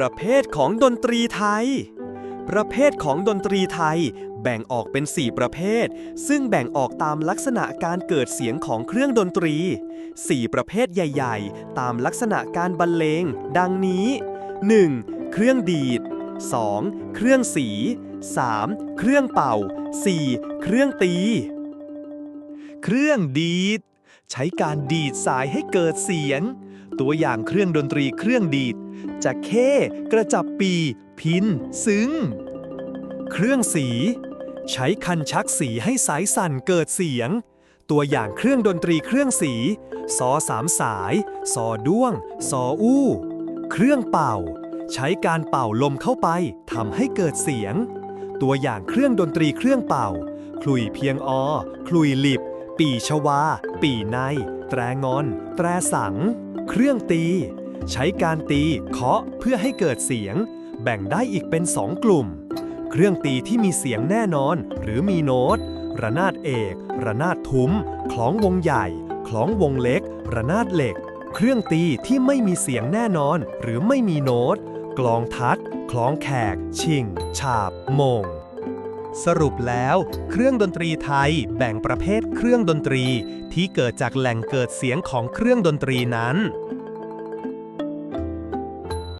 ประเภทของดนตรีไทย ประเภทของดนตรีไทย แบ่งออกเป็น 4 ประเภท ซึ่งแบ่งออกตามลักษณะการเกิดเสียงของเครื่องดนตรี 4 ประเภทใหญ่ ๆ ตามลักษณะการบรรเลง ดังนี้ 1. เครื่องดีด 2. เครื่องสี 3. เครื่องเป่า 4. เครื่องตี เครื่องดีด ใช้การดีดสายให้เกิดเสียง ตัวอย่างเครื่องดนตรีเครื่องดีดจะเข้ กระจับปี พินซึ้ง เครื่องสี ใช้คันชักสีให้สายสั่นเกิดเสียง ตัวอย่างเครื่องดนตรีเครื่องสี ซอสามสาย ซอด้วง ซออู้ เครื่องเป่า ใช้การเป่าลมเข้าไปทำให้เกิดเสียง ตัวอย่างเครื่องดนตรีเครื่องเป่า คลุยเพียงอ คลุยหลิบ ปีชวา ปีใน แตรงอน แตรสัง เครื่องตี ใช้การตีเคาะเพื่อให้เกิดเสียง แบ่งได้อีกเป็นสองกลุ่ม เครื่องตีที่มีเสียงแน่นอน หรือมีโน้ต ระนาดเอก ระนาดทุ้ม คล้องวงใหญ่ คล้องวงเล็ก ระนาดเหล็ก เครื่องตีที่ไม่มีเสียงแน่นอน หรือไม่มีโน้ต กลองทัด คล้องแขก ชิง ฉาบ โมง สรุปแล้ว เครื่องดนตรีไทยแบ่งประเภทเครื่องดนตรีที่เกิดจากแหล่งเกิดเสียงของเครื่องดนตรีนั้น